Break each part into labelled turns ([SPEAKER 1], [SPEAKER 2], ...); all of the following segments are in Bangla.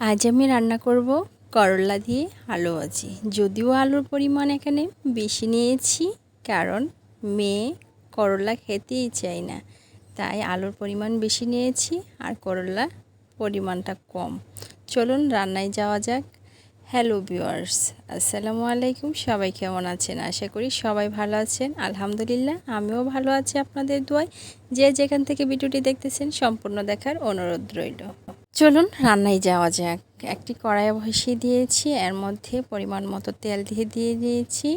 [SPEAKER 1] আজ আমি রান্না করব করলা দিয়ে আলু ভাজি। যদিও আলুর পরিমাণ এখানে বেশি নিয়েছি, কারণ মেয়ে করলা খেতেই চায় না। তাই আলুর পরিমাণ বেশি নিয়েছি আর করলা পরিমাণটা কম। চলুন রান্নায় যাওয়া যাক। হ্যালো ভিউয়ার্স, আসসালামু আলাইকুম। সবাই কেমন আছেন? আশা করি সবাই ভালো আছেন। আলহামদুলিল্লাহ, আমিও ভালো আছি আপনাদের দোয়ায়। যে যেখান থেকে ভিডিওটি দেখতেছেন, সম্পূর্ণ দেখার অনুরোধ রইল। চলুন রান্নায় যাওয়া যাক। একটি কড়াই বসিয়ে দিয়েছি, এর মধ্যে পরিমাণ মতো তেল দিয়ে দিয়ে দিয়েছি।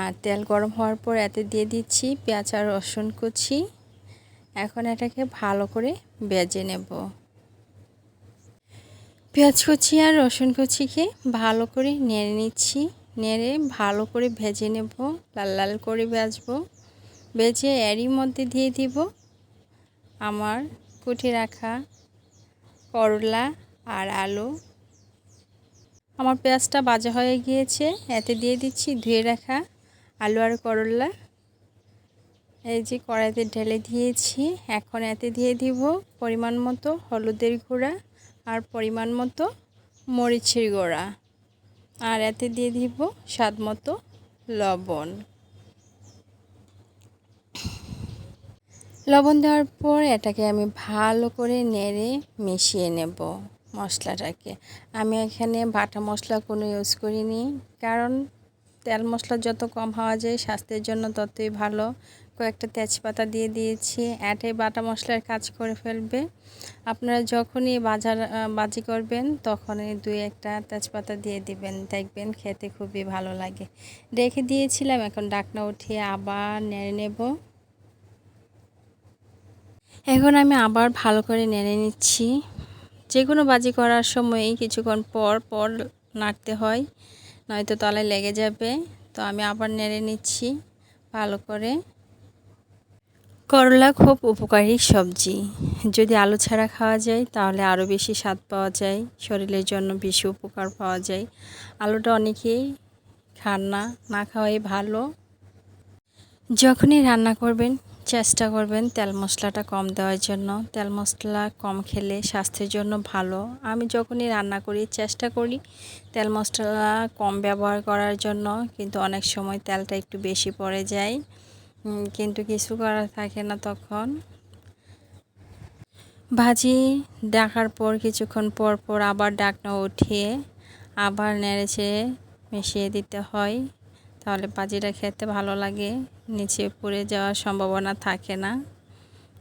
[SPEAKER 1] আর তেল গরম হওয়ার পর এতে দিয়ে দিচ্ছি পেঁয়াজ আর রসুন কুচি। এখন এটাকে ভালো করে বেজে নেব। পেঁয়াজ কুচি আর রসুন কুচিকে ভালো করে নেড়ে নিচ্ছি। নেড়ে ভালো করে ভেজে নেব, লাল লাল করে বেজবো বেজে এরই মধ্যে দিয়ে দিব আমার কুটি রাখা করলা আর আলু। আমার পেঁয়াজটা বাজা হয়ে গিয়েছে, এতে দিয়ে দিচ্ছি ধুয়ে রাখা আলু আর করলা। এই যে কড়াইতে ঢেলে দিয়েছি, এখন এতে দিয়ে দিব পরিমাণ মতো হলুদের গুঁড়া আর পরিমাণ মতো মরিচের গুঁড়া। আর এতে দিয়ে দিব স্বাদ মতো লবণ। লবণ দেওয়ার পর এটাকে আমি ভালো করে নেড়ে মিশিয়ে নেব মশলাটাকে। আমি এখানে বাটা মশলা কোনো ইউজ করিনি, কারণ তেল মশলা যত কম হওয়া যায় স্বাস্থ্যের জন্য ততই ভালো। কয়েকটা তেজপাতা দিয়ে দিয়েছি এটাই বাটা মশলার কাজ করে ফেলবে। আপনারা যখনই বাজার বাজি করবেন তখনই দুই একটা তেজপাতা দিয়ে দিবেন, দেখবেন খেতে খুবই ভালো লাগে। রেখে দিয়েছিলাম, এখন ডাকনা উঠিয়ে আবার নেড়ে নেব। এখন আমি আবার ভালো করে নেড়ে নিচ্ছি। যে কোনো বাজি করার সময় কিছুক্ষণ পর পর নাড়তে হয়, নয়তো তলায় লেগে যাবে। তো আমি আবার নেড়ে নিচ্ছি ভালো করে। করলা খুব উপকারী সবজি। যদি আলু ছাড়া খাওয়া যায়, তাহলে আরও বেশি স্বাদ পাওয়া যায়। শরীরের জন্য বেশি উপকার পাওয়া যায়। আলুটা অনেকেই খান না না খাওয়াই ভালো। যখনই রান্না করবেন চেষ্টা করবেন তেল মশলাটা কম দেওয়ার জন্য। তেল মশলা কম খেলে স্বাস্থ্যের জন্য ভালো। আমি যখনই রান্না করি, চেষ্টা করি তেল মশলা কম ব্যবহার করার জন্য, কিন্তু অনেক সময় তেলটা একটু বেশি পড়ে যায়। কিন্তু কিছু করার থাকে না তখন। ভাজি ডাকার পর, কিছুক্ষণ পর পর আবার ডাকনা উঠিয়ে আবার নেড়েছে মিশিয়ে দিতে হয়। তাহলে ভাজিটা খেতে ভালো লাগে, নিচে পড়ে যাওয়ার সম্ভাবনা থাকে না।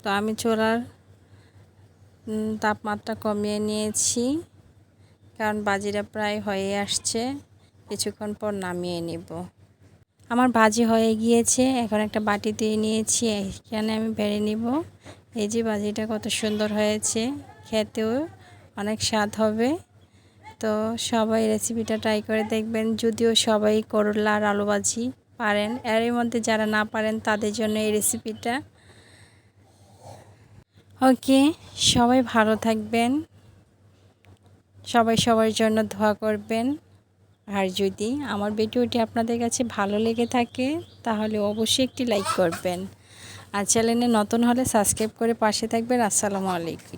[SPEAKER 1] তো আমি চোলার তাপমাত্রা কমিয়ে নিয়েছি, কারণ বাজিটা প্রায় হয়ে আসছে, কিছুক্ষণ পর নামিয়ে নিব। আমার বাজি হয়ে গিয়েছে, এখন একটা বাটি দিয়ে নিয়েছি, এখানে আমি বেড়ে নিব। এই যে বাজিটা কত সুন্দর হয়েছে, খেতেও অনেক স্বাদ হবে। তো সবাই রেসিপিটা ট্রাই করে দেখবেন। যদিও সবাই করলা আর আলু ভাজি পারেন, এর মধ্যে যারা না পারেন তাদের জন্য এই রেসিপিটা ওকে, সবাই ভালো থাকবেন। সবাই সবার জন্য ধোয়া করবেন। আর যদি আমার ভিডিওটি আপনাদের কাছে ভালো লেগে থাকে, তাহলে অবশ্যই একটি লাইক করবেন। আর চ্যানেলে নতুন হলে সাবস্ক্রাইব করে পাশে থাকবেন। আসসালামু আলাইকুম।